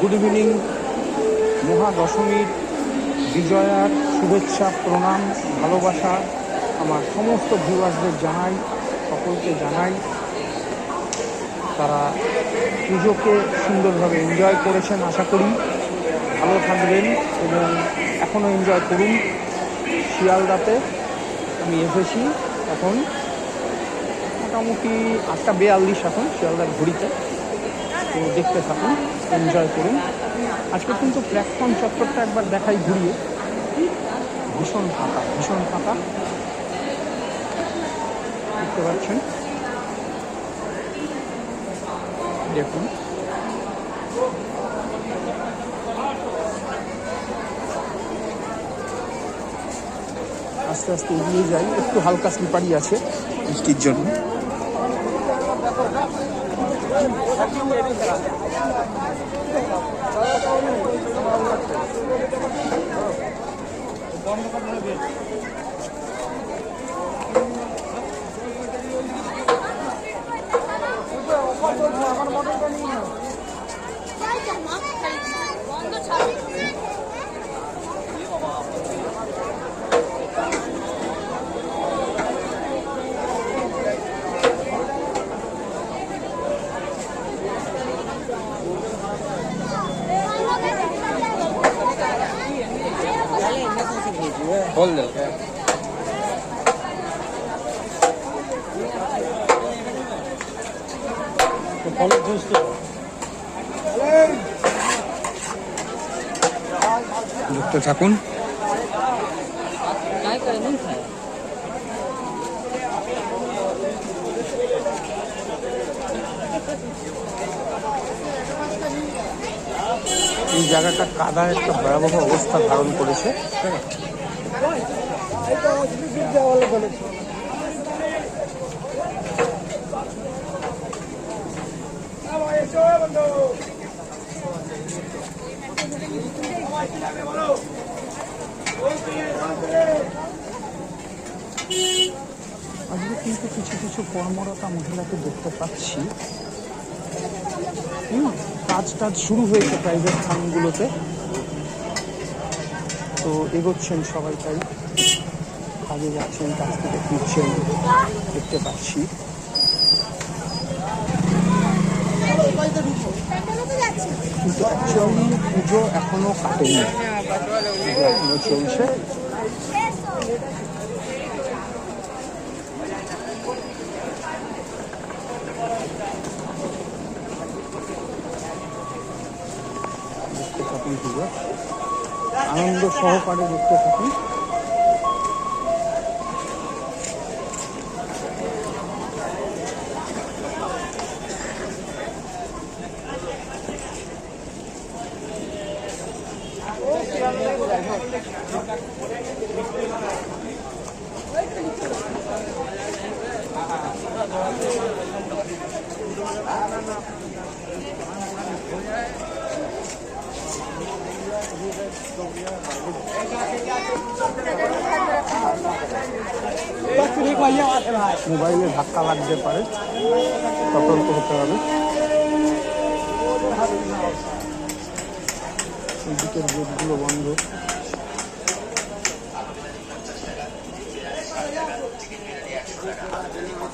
Good evening মহাদশমীর বিজয়ার শুভেচ্ছা, প্রণাম, ভালোবাসা আমার সমস্ত ভিউয়ার্সদের জানাই, সকলকে জানাই। তারা পুজোকে সুন্দরভাবে এনজয় করেছেন, আশা করি। ভালো থাকবেন এবং এখনও এনজয় করুন। শিয়ালদাতে আমি এসেছি এখন। মোটামুটি আটটা বেয়াল্লিশ এখন, শিয়ালদার ঘড়িতে। তো দেখতে থাকুন এনজয় করুন। আজকে কিন্তু প্ল্যাটফর্ম চত্বরটা একবার দেখাই ঘুরিয়ে। ভীষণ ফাঁকা ভীষণ ফাঁকা। দেখতে পাচ্ছেন? দেখুন। আস্তে আস্তে এগিয়ে যাই, একটু হালকা স্লিপারি আছে। বৃষ্টির জন্য। বন্ধ বল দে দেখতে থাকুন काय काय नाही खाय এই জায়গাটা কাদার একটা ভয়াবহ অবস্থা ধারণ করেছে আজকে কিন্তু কিছু কিছু কর্মরতা মহিলাকে দেখতে পাচ্ছি কাজ টাজ শুরু হয়েছে প্রাইভেট ফার্মগুলোতে তো এগোচ্ছেন সবাই তাই। কাজে যাচ্ছেন, কাজ থেকে ফিরছেন, দেখতে পাচ্ছি। কিন্তু অ্যাকচুয়ালি পুজো এখনও কাটেনি। এখনও চলছে। পুজো। আনন্দ সহকারে দেখতে থাকুন। মোবাইলে ধাক্কা লাগতে পারে সতর্ক হতে হবে। এদিকের গেটগুলো বন্ধ।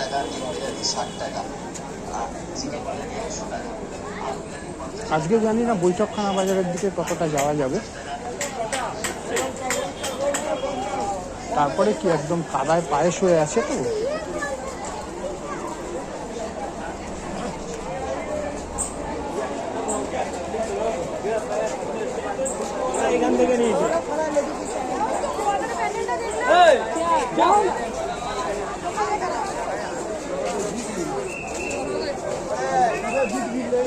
টাকা ষাট টাকা। আজকে জানি না বৈঠকখানা বাজারের দিকে কতটা যাওয়া যাবে। তারপরে কি একদম কাদায় পায়েস হয়ে আছে তো এখান থেকে নিয়েছি দেখতে থাকুন জীবন